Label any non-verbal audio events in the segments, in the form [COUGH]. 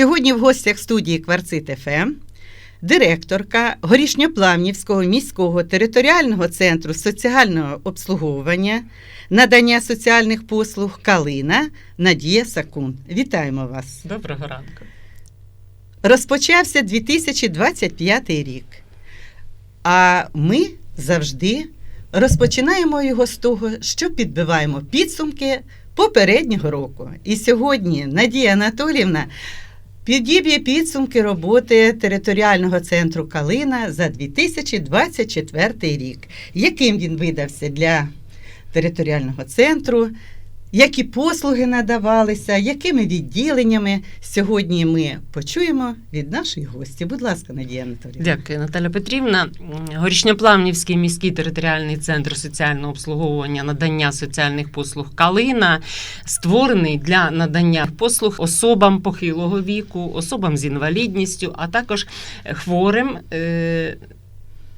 Сьогодні в гостях студії Кварцит ФМ директорка Горішньоплавнівського міського територіального центру соціального обслуговування, надання соціальних послуг Калина Надія Сакун. Вітаємо вас! Доброго ранку. Розпочався 2025 рік. А ми завжди розпочинаємо його з того, що підбиваємо підсумки попереднього року. І сьогодні Надія Анатолівна підіб'є підсумки роботи територіального центру Калина за 2024 рік. Яким він видався для територіального центру? Які послуги надавалися, якими відділеннями сьогодні ми почуємо від нашої гості. Будь ласка, Надія Анатолійовна. Дякую, Наталя Петрівна. Горішньоплавнівський міський територіальний центр соціального обслуговування надання соціальних послуг Калина створений для надання послуг особам похилого віку, особам з інвалідністю, а також хворим. е,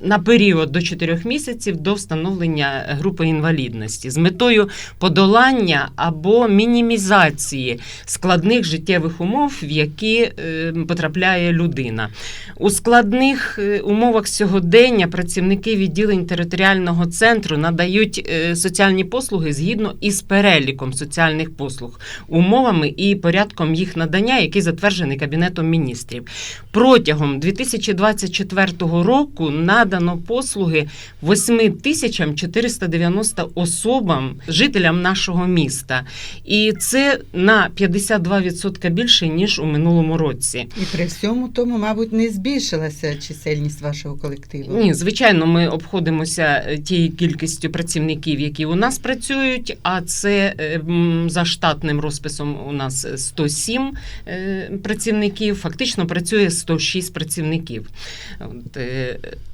На період до 4 місяців до встановлення групи інвалідності з метою подолання або мінімізації складних життєвих умов, в які е, потрапляє людина. У складних е, умовах сьогодення працівники відділень територіального центру надають е, соціальні послуги згідно із переліком соціальних послуг, умовами і порядком їх надання, який затверджений Кабінетом міністрів. Протягом 2024 року надано послуги 8 тисячам 490 особам, жителям нашого міста. І це на 52% більше, ніж у минулому році. І при всьому тому, мабуть, не збільшилася чисельність вашого колективу. Ні, звичайно, ми обходимося е, тією кількістю працівників, які у нас працюють. А це е, за штатним розписом у нас 107 е, працівників. Фактично працює 106 працівників. От,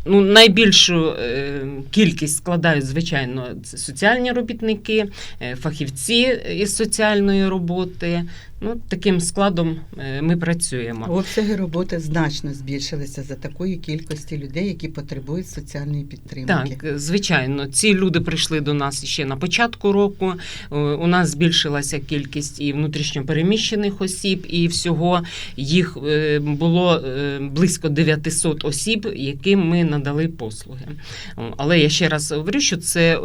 ну, найбільшу е, кількість складають, звичайно, соціальні робітники, е, фахівці із соціальної роботи. Ну, таким складом е, ми працюємо. Обсяги роботи значно збільшилися за такої кількості людей, які потребують соціальної підтримки. Так, звичайно, ці люди прийшли до нас ще на початку року. Е, У нас збільшилася кількість і внутрішньопереміщених осіб, і всього їх е, було близько 900 осіб, яким ми надали послуги. Але я ще раз говорю, що це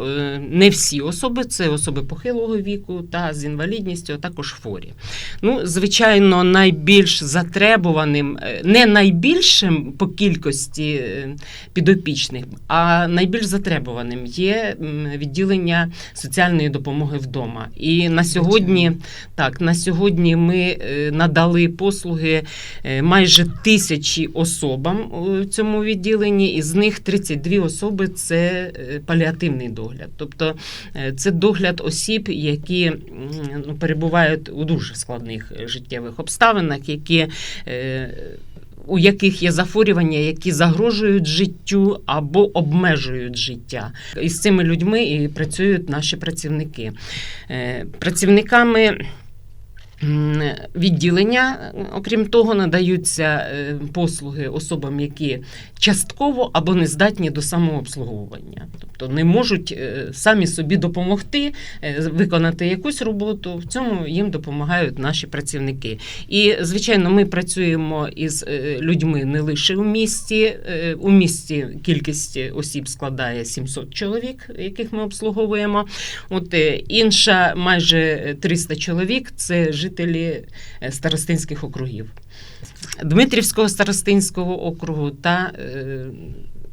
не всі особи, це особи похилого віку та з інвалідністю, а також хворі. Ну, звичайно, найбільш затребуваним, е, не найбільшим по кількості е, підопічних, а найбільш затребуваним є відділення соціальної допомоги вдома. І на сьогодні, так, на сьогодні ми е, надали послуги майже тисячі особам у цьому відділенні, і з них 32 особи це паліативний догляд. Тобто це догляд осіб, які ну, перебувають у дуже складних е, життєвих обставинах, які е, у яких є захворювання, які загрожують життю або обмежують життя. І з цими людьми і працюють наші працівники. Е, Працівниками. Відділення, окрім того, надаються послуги особам, які частково або не здатні до самообслуговування, тобто не можуть е, самі собі допомогти е, виконати якусь роботу. В цьому їм допомагають наші працівники. І звичайно, ми працюємо із е, людьми не лише у місті. У місті кількість осіб складає 700 чоловік, яких ми обслуговуємо. От інша майже 300 чоловік це жителі старостинських округів. Дмитрівського старостинського округу та е,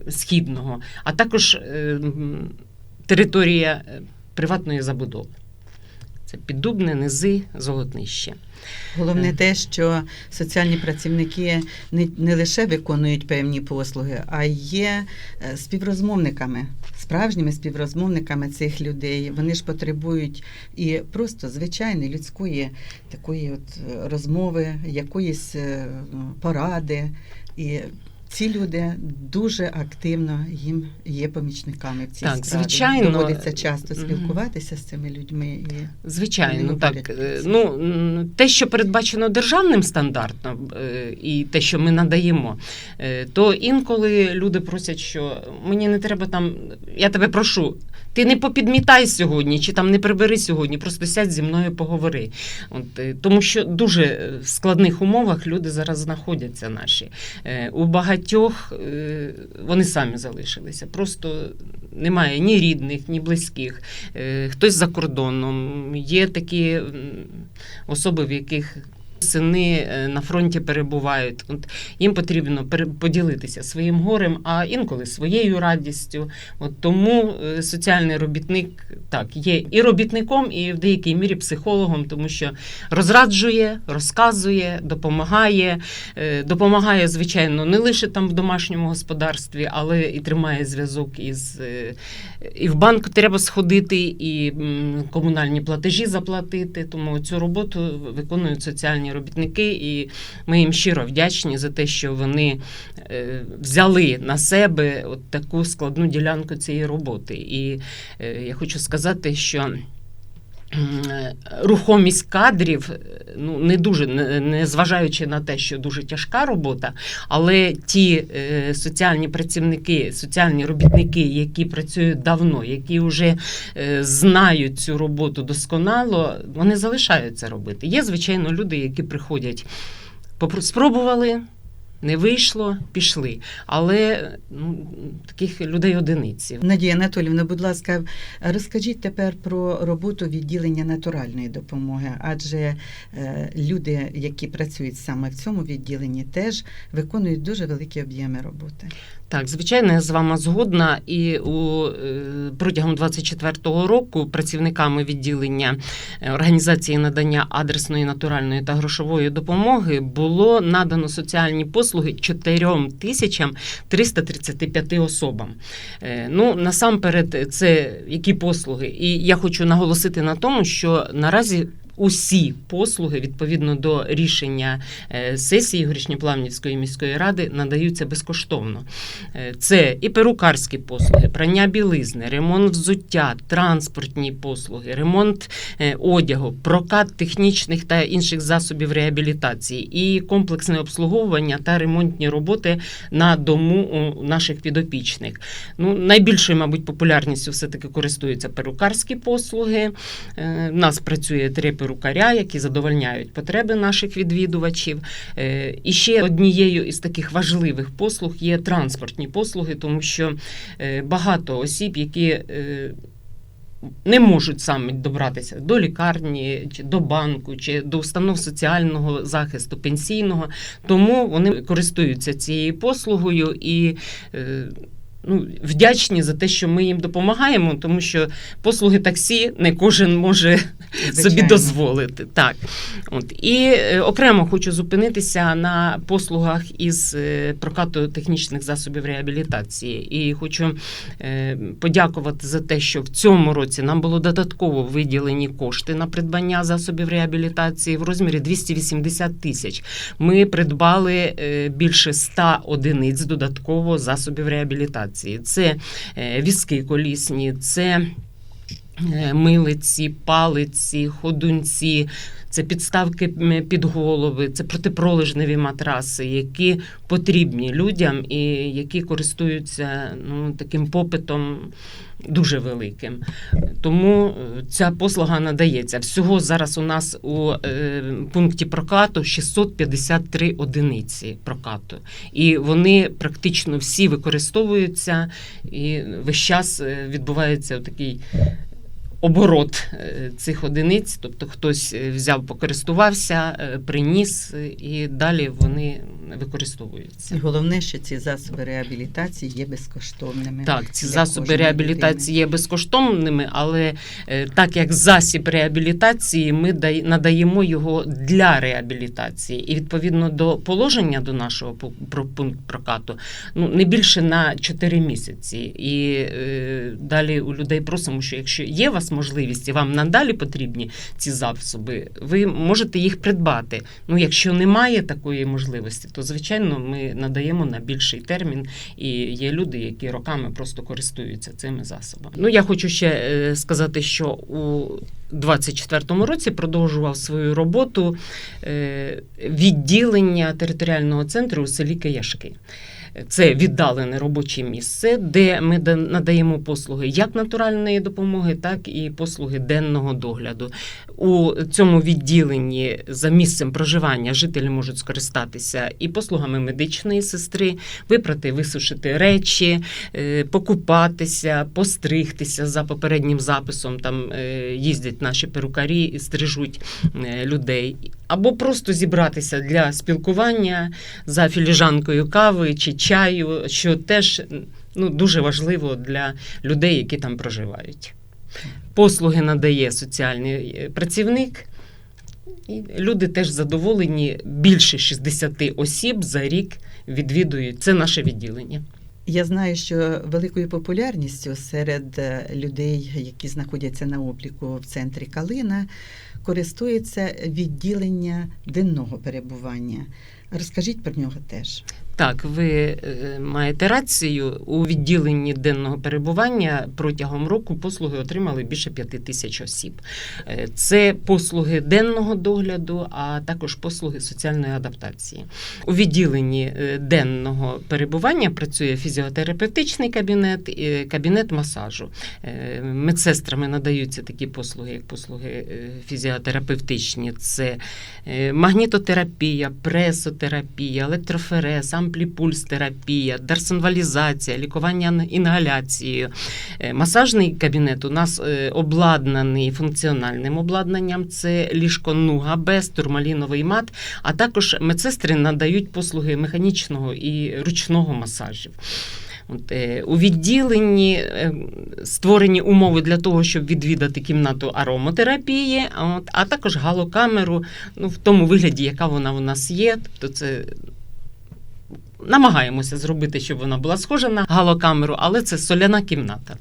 Східного, а також е, територія е, приватної забудови. Це Піддубне, Низи, Золотнище. Головне Е. те, що соціальні працівники не, не лише виконують певні послуги, а є е, співрозмовниками, справжніми співрозмовниками цих людей. Вони ж потребують і просто звичайної людської такої от е, розмови, якоїсь е, поради. І ці люди дуже активно їм є помічниками в цій Так, справі. звичайно. Доводиться часто спілкуватися з цими людьми. І Звичайно, так. Е. Ну, те, що передбачено державним стандартом, е, і те, що ми надаємо, е, то інколи люди просять, що мені не треба там, я тебе прошу. Ти не попідмітай сьогодні, чи там не прибери сьогодні, просто сядь зі мною поговори. От, тому що дуже в складних умовах люди зараз знаходяться наші. У багатьох е, вони самі залишилися. Просто немає ні рідних, ні близьких. Е, Хтось за кордоном. Є такі особи, в яких сини е, на фронті перебувають. От їм потрібно поділитися своїм горем, а інколи своєю радістю. От тому е, соціальний робітник так є і робітником, і в деякій мірі психологом, тому що розраджує, розказує, допомагає. Е, Допомагає, звичайно, не лише там в домашньому господарстві, але і тримає зв'язок із і в банк треба сходити, і комунальні платежі заплатити. Тому цю роботу виконують соціальні робітники, і ми їм щиро вдячні за те, що вони е, взяли на себе от таку складну ділянку цієї роботи. І е, я хочу сказати, що. Рухомість кадрів, е, ну не дуже не, зважаючи на те, що дуже тяжка робота, але ті е, соціальні працівники, соціальні робітники, які працюють давно, які вже е, знають цю роботу досконало, вони залишаються робити. Є, звичайно, люди, які приходять, спробували. Не вийшло, пішли. Але ну, таких людей одиниці. Надія Анатолівна, будь ласка, розкажіть тепер про роботу відділення натуральної допомоги, адже е, люди, які працюють саме в цьому відділенні, теж виконують дуже великі об'єми роботи. Так, звичайно, я з вами згодна. І у е, протягом 24-го року працівниками відділення е, організації надання адресної, натуральної та грошової допомоги було надано соціальні послуги 4 тисячам 335 особам. Е, Ну, насамперед, це які послуги? І я хочу наголосити на тому, що наразі. Усі послуги відповідно до рішення е, сесії Горішньоплавнівської міської ради надаються безкоштовно. Е, Це і перукарські послуги, прання білизни, ремонт взуття, транспортні послуги, ремонт е, одягу, прокат технічних та інших засобів реабілітації, і комплексне обслуговування та ремонтні роботи на дому у наших підопічних. Ну, найбільшою, мабуть, популярністю все-таки користуються перукарські послуги. В нас працює три перукаря, які задовольняють потреби наших відвідувачів. Е, І ще однією із таких важливих послуг є транспортні послуги, тому що е, багато осіб, які е, не можуть самі добратися до лікарні, чи до банку, чи до установ соціального захисту, пенсійного, тому вони користуються цією послугою і. Ну, вдячні за те, що ми їм допомагаємо, тому що послуги таксі не кожен може собі дозволити. Так. От. І е, окремо хочу зупинитися на послугах із е, прокату технічних засобів реабілітації. І хочу е, подякувати за те, що в цьому році нам було додатково виділені кошти на придбання засобів реабілітації в розмірі 280 тисяч. Ми придбали більше 100 одиниць додатково засобів реабілітації. Це е, візки колісні, це е, милиці, палиці, ходунці. Це підставки під голови, це протипролежневі матраси, які потрібні людям і які користуються ну, таким попитом дуже великим. Тому е, ця послуга надається. Всього зараз у нас у е, пункті прокату 653 одиниці прокату. І вони практично всі використовуються, і весь час е, відбувається такий оборот цих одиниць, тобто хтось взяв, покористувався, приніс, і далі вони І головне, що ці засоби реабілітації є безкоштовними. Так, ці засоби реабілітації є безкоштовними, але е, так як засіб реабілітації, ми надаємо його для реабілітації. І відповідно до положення до нашого пу- про пункт прокату, ну не більше на 4 місяці. І е, далі у людей просимо, що якщо є у вас можливість і вам надалі потрібні ці засоби, ви можете їх придбати. Ну, якщо немає такої можливості, то то звичайно ми надаємо на більший термін, і є люди, які роками просто користуються цими засобами. Ну я хочу ще е, сказати, що у 24-му році продовжував свою роботу е, відділення територіального центру у селі Кияшки. Це віддалене робоче місце, де ми надаємо послуги як натуральної допомоги, так і послуги денного догляду. У цьому відділенні за місцем проживання жителі можуть скористатися і послугами медичної сестри, випрати, висушити речі, е, покупатися, постригтися за попереднім записом. Там е, їздять наші перукарі і стрижуть е, людей, або просто зібратися для спілкування за філіжанкою кави чи чаю, що теж ну, дуже важливо для людей, які там проживають. Послуги надає соціальний е, працівник. І люди теж задоволені. Більше 60 осіб за рік відвідують. Це наше відділення. Я знаю, що великою популярністю серед е, людей, які знаходяться на обліку в центрі Калина, користується відділення денного перебування. Розкажіть про нього теж. Так, ви е, маєте рацію. У відділенні денного перебування протягом року послуги отримали більше п'яти тисяч осіб. Е, Це послуги денного догляду, а також послуги соціальної адаптації. У відділенні е, денного перебування працює фізіотерапевтичний кабінет, кабінет масажу. Медсестрами надаються такі послуги, як послуги фізіотерапевтичні. Це магнітотерапія, пресотерапія, електроферез, ампліпульс-терапія, дерсонвалізація, лікування інгаляцією. Е, Масажний кабінет у нас е, обладнаний функціональним обладнанням. Це ліжко Нуга без турмаліновий мат, а також медсестри надають послуги механічного і ручного масажів. От, е, у відділенні створені умови для того, щоб відвідати кімнату аромотерапії, а от, а також галокамеру ну, в тому вигляді, яка вона у нас є. Тобто це намагаємося зробити, щоб вона була схожа на галокамеру, але це соляна кімната.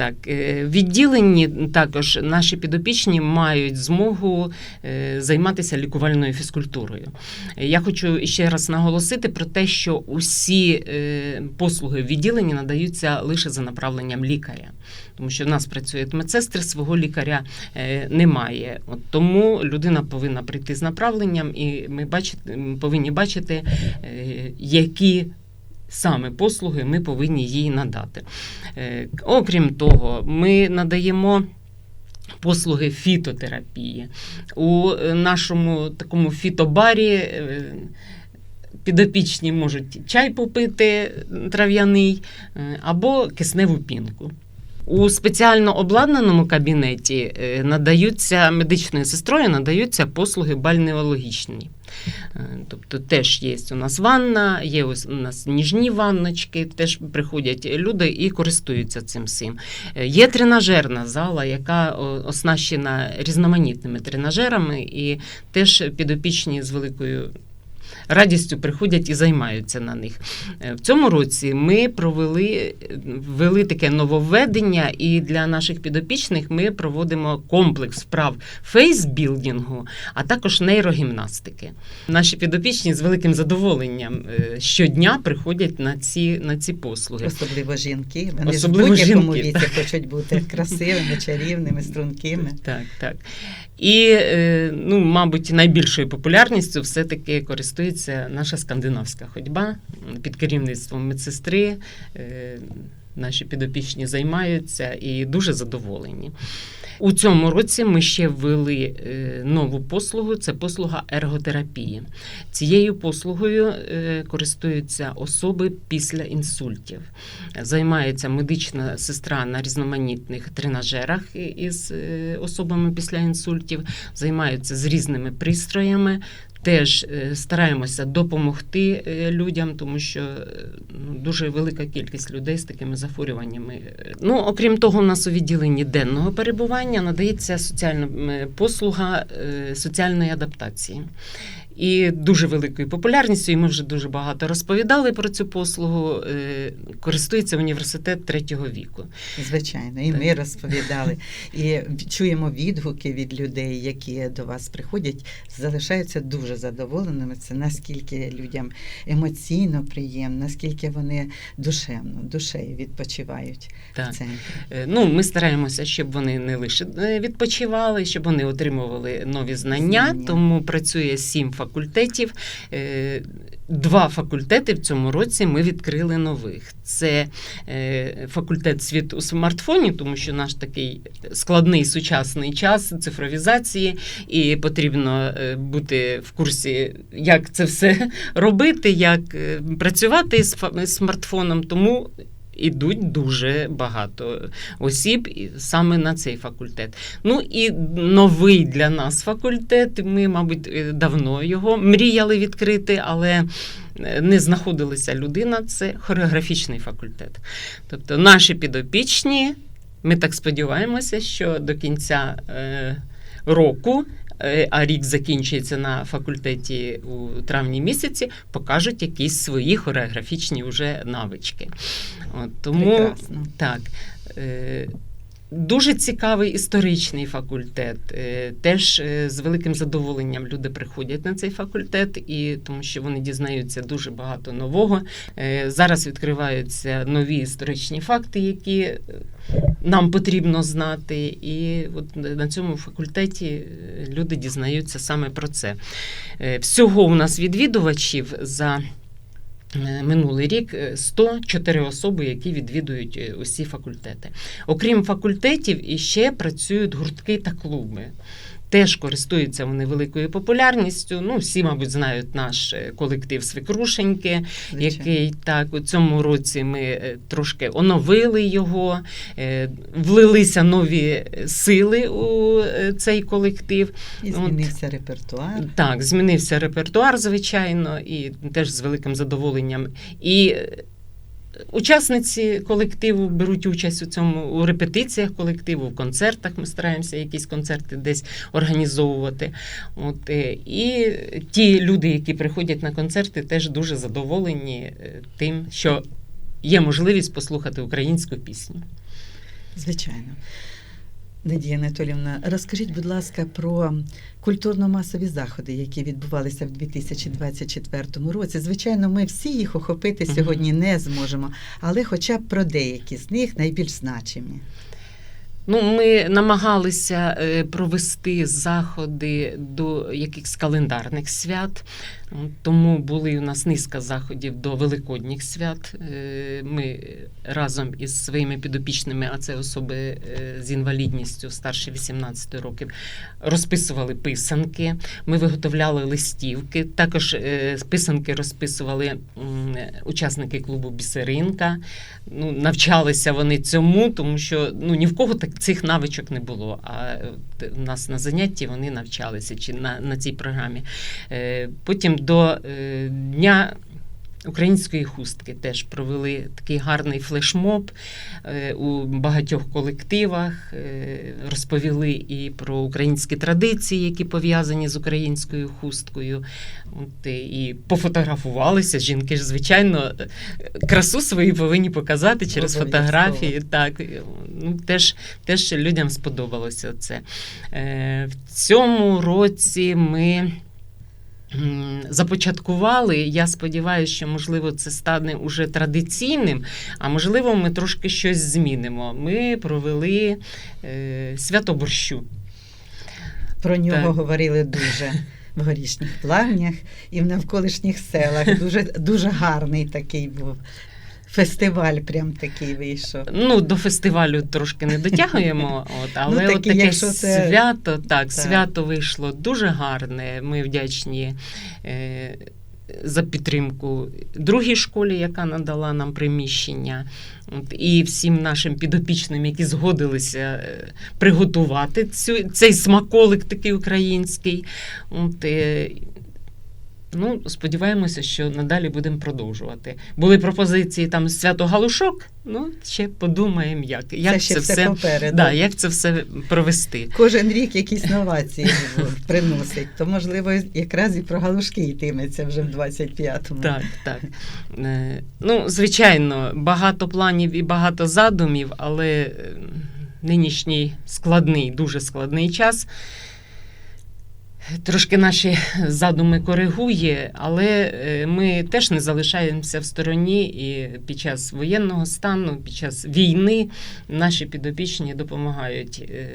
Так, е, відділенні також наші підопічні мають змогу е, займатися лікувальною фізкультурою. Я хочу ще раз наголосити про те, що усі е, послуги в відділенні надаються лише за направленням лікаря, тому що в нас працюють медсестри, свого лікаря немає. От тому людина повинна прийти з направленням, і ми бачити, повинні бачити, які саме послуги ми повинні їй надати. Е, Окрім того, ми надаємо. Послуги фітотерапії. У нашому такому фітобарі е, підопічні можуть чай попити трав'яний е, або кисневу пінку. У спеціально обладнаному кабінеті надаються медичною сестрою надаються послуги бальнеологічні. Е, Тобто теж є у нас ванна, є у нас ніжні ванночки, теж приходять люди і користуються цим всім. Е, Є тренажерна зала, яка оснащена різноманітними тренажерами, і теж підопічні з великою. Радістю приходять і займаються на них. Е, В цьому році ми провели ввели таке нововведення, і для наших підопічних ми проводимо комплекс вправ фейсбілдингу, а також нейрогімнастики. Наші підопічні з великим задоволенням е, щодня приходять на ці, на ці послуги. Особливо жінки. Вони Особливо ж в будь-якому віці хочуть бути красивими, чарівними, стрункими. Так, так. І, е, ну, мабуть, найбільшою популярністю все-таки користується наша скандинавська ходьба під керівництвом медсестри. Е, Наші підопічні займаються і дуже задоволені. У цьому році ми ще ввели е, нову послугу це послуга ерготерапії. Цією послугою е, користуються особи після інсультів. Займається медична сестра на різноманітних тренажерах із особами після інсультів, займаються з різними пристроями. Теж е, стараємося допомогти е, людям, тому що е, ну, дуже велика кількість людей з такими захворюваннями. Ну, окрім того, у нас у відділенні денного перебування надається соціальна послуга соціальної адаптації. І дуже великою популярністю. І ми вже дуже багато розповідали про цю послугу. Е, Користується університет третього віку. Звичайно, і Так. ми розповідали. І чуємо відгуки від людей, які до вас приходять, залишаються дуже задоволеними. Це наскільки людям емоційно приємно, наскільки вони душевно, душею відпочивають Так. в центрі. Е, Ну, ми стараємося, щоб вони не лише е, відпочивали, щоб вони отримували нові знання. Знання. Тому працює сім факультетів. Е, Два факультети в цьому році ми відкрили нових. Це е, факультет світ у смартфоні, тому що наш такий складний сучасний час цифровізації, і потрібно е, бути в курсі, як це все [LAUGHS] робити, як працювати з смартфоном. Тому ідуть дуже багато осіб саме на цей факультет. Ну і новий для нас факультет. Ми, мабуть, е, давно його мріяли відкрити, але е, не знаходилася людина. Це хореографічний факультет. Тобто наші підопічні, ми так сподіваємося, що до кінця е, року. Е, А рік закінчується на факультеті у травні місяці, покажуть якісь свої хореографічні вже навички. От, тому Прекрасно. так. Дуже цікавий історичний факультет. Е, Теж е, з великим задоволенням люди приходять на цей факультет, і тому що вони дізнаються дуже багато нового. Е, Зараз відкриваються нові історичні факти, які нам потрібно знати. І от на цьому факультеті люди дізнаються саме про це. Всього у нас відвідувачів за Минулий рік е, 104 особи, які відвідують е, усі факультети. Окрім факультетів, іще працюють гуртки та клуби. Теж користуються вони великою популярністю. Ну, всі, мабуть, знають наш е, колектив Свекрушеньки, Звичайно. який так у цьому році ми е, трошки оновили його, е, влилися нові сили у цей колектив. І От. змінився репертуар. Так, змінився репертуар, звичайно, і теж з великим задоволенням. І учасниці колективу беруть участь у цьому у репетиціях колективу, в концертах. Ми стараємося якісь концерти десь організовувати. От, е, і ті люди, які приходять на концерти, теж дуже задоволені е, тим, що є можливість послухати українську пісню. Звичайно. Надія Анатолівна, розкажіть, будь ласка, про культурно-масові заходи, які відбувалися в 2024 році. Звичайно, ми всі їх охопити сьогодні не зможемо, але хоча б про деякі з них найбільш значимі. Ну, ми намагалися е, провести заходи до якихось календарних свят, тому були у нас низка заходів до великодніх свят. Е, Ми разом із своїми підопічними, а це особи е, з інвалідністю старше 18 років, розписували писанки. Ми виготовляли листівки. Також писанки розписували учасники клубу Бісеринка. Ну, навчалися вони цьому, тому що ну, ні в кого так цих навичок не було. А в у нас на занятті вони навчалися чи на, на цій програмі. Е, Потім до е, Дня. Української хустки теж провели такий гарний флешмоб е, у багатьох колективах, е, розповіли і про українські традиції, які пов'язані з українською хусткою. От, е, і пофотографувалися. Жінки ж, звичайно, красу свою повинні показати через Обов'язково. фотографії. Так, ну, теж, теж людям сподобалося це. В цьому році ми. Започаткували. Я сподіваюся, що можливо це стане уже традиційним, а можливо, ми трошки щось змінимо. Ми провели е, свято борщу. Про нього Так. говорили дуже в горішніх плавнях і в навколишніх селах. Дуже, дуже гарний такий був. Фестиваль прям такий вийшов. Ну, до фестивалю трошки не дотягуємо, от, але Ну, от таке це- свято, так, Так. свято вийшло дуже гарне. Ми вдячні е, за підтримку другій школі, яка надала нам приміщення, от, і всім нашим підопічним, які згодилися е, приготувати цю, цей смаколик такий український. От, е, Ну, сподіваємося, що надалі будемо продовжувати. Були пропозиції там свято Галушок. Ну, ще подумаємо, як, як це ще це, все, все, попереду. да, як це все провести. Кожен рік якісь новації [LAUGHS] приносить. То, можливо, якраз і про галушки йтиметься вже в 25-му. Так, так. Е, Ну, звичайно, багато планів і багато задумів, але е, нинішній складний, дуже складний час. Трошки наші задуми коригує, але е, ми теж не залишаємося в стороні і під час воєнного стану, під час війни наші підопічні допомагають е,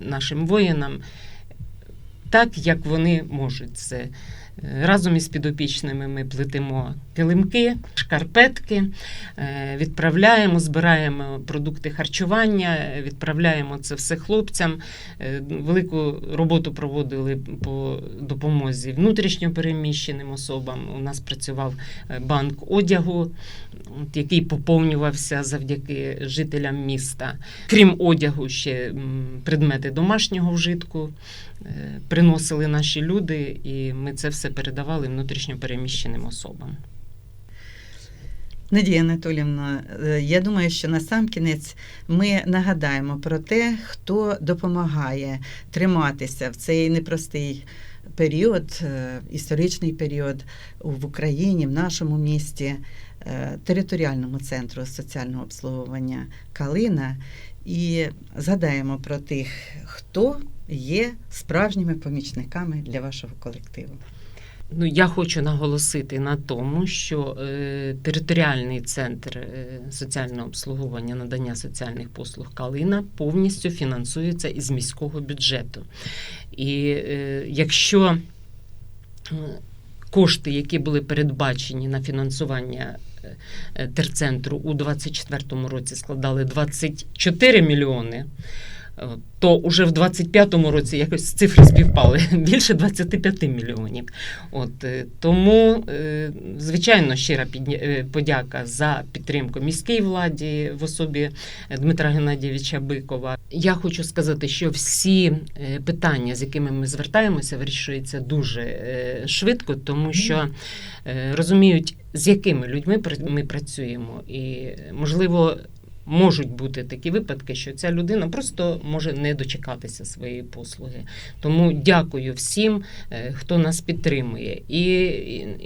нашим воїнам так, як вони можуть це. Е, Разом із підопічними ми плетемо килимки, шкарпетки, е, відправляємо, збираємо продукти харчування, відправляємо це все хлопцям. Е, Велику роботу проводили по допомозі внутрішньо переміщеним особам. У нас працював банк одягу, який поповнювався завдяки жителям міста. Крім одягу, ще предмети домашнього вжитку приносили наші люди, і ми це все передавали внутрішньо переміщеним особам. Надія Анатолівна, е, я думаю, що на сам кінець ми нагадаємо про те, хто допомагає триматися в цей непростий період, е, історичний період в Україні, в нашому місті, е, територіальному центру соціального обслуговування Калина. І згадаємо про тих, хто є справжніми помічниками для вашого колективу. Ну, я хочу наголосити на тому, що е, територіальний центр е, соціального обслуговування надання соціальних послуг Калина повністю фінансується із міського бюджету. І е, якщо е, кошти, які були передбачені на фінансування е, терцентру у 2024 році складали 24 мільйони. То уже в 25-му році якось цифри співпали [LAUGHS] більше 25 мільйонів. От е, тому, е, звичайно, щира е, подяка за підтримку міській владі в особі Дмитра Геннадійовича Бикова. Я хочу сказати, що всі питання, з якими ми звертаємося, вирішуються дуже швидко, тому що розуміють, з якими людьми ми працюємо, і можливо. Можуть бути такі випадки, що ця людина просто може не дочекатися своєї послуги. Тому дякую всім, е, хто нас підтримує. І,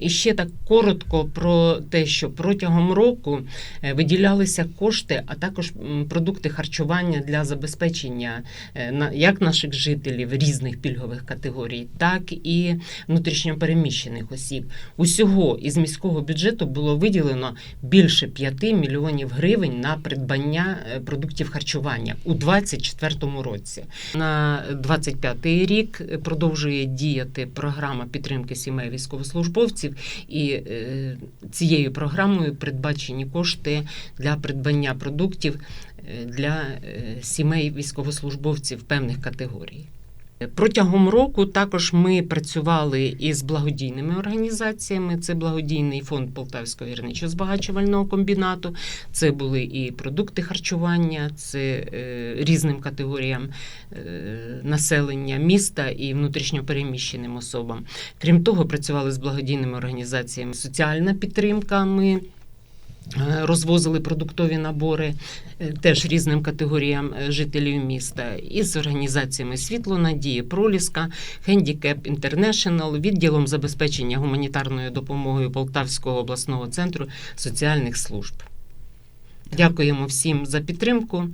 і ще так коротко про те, що протягом року е, виділялися кошти, а також продукти харчування для забезпечення е, як наших жителів різних пільгових категорій, так і внутрішньопереміщених осіб. Усього із міського бюджету було виділено більше 5 мільйонів гривень на придбання е, продуктів харчування у 2024 році. На 25 рік е, продовжує діяти програма підтримки сімей військовослужбовців, і е, цією програмою передбачені кошти для придбання продуктів для сімей військовослужбовців певних категорій. Протягом року також ми працювали із благодійними організаціями. Це благодійний фонд Полтавського гірничо-збагачувального комбінату. Це були і продукти харчування, це е, різним категоріям е, населення міста і внутрішньопереміщеним особам. Крім того, працювали з благодійними організаціями соціальна підтримка. Ми розвозили продуктові набори е, теж різним категоріям е, жителів міста. Із організаціями Світло Надії, Проліска, Хендікеп Інтернешнл, відділом забезпечення гуманітарною допомогою Полтавського обласного центру соціальних служб. Дякуємо всім за підтримку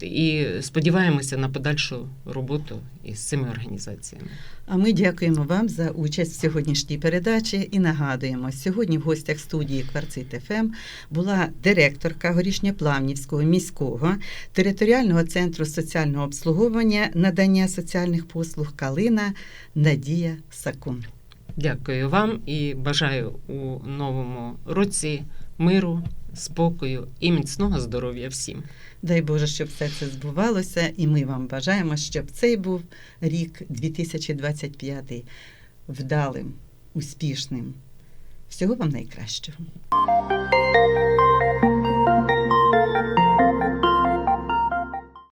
і сподіваємося на подальшу роботу із цими організаціями. А ми дякуємо вам за участь в сьогоднішній передачі і нагадуємо, сьогодні в гостях студії Кварцит ФМ була директорка Горішньоплавнівського міського територіального центру соціального обслуговування надання соціальних послуг Калина Надія Сакун. Дякую вам і бажаю у новому році миру, спокою і міцного здоров'я всім. Дай Боже, щоб все це збувалося, і ми вам бажаємо, щоб цей був рік 2025 вдалим, успішним. Всього вам найкращого.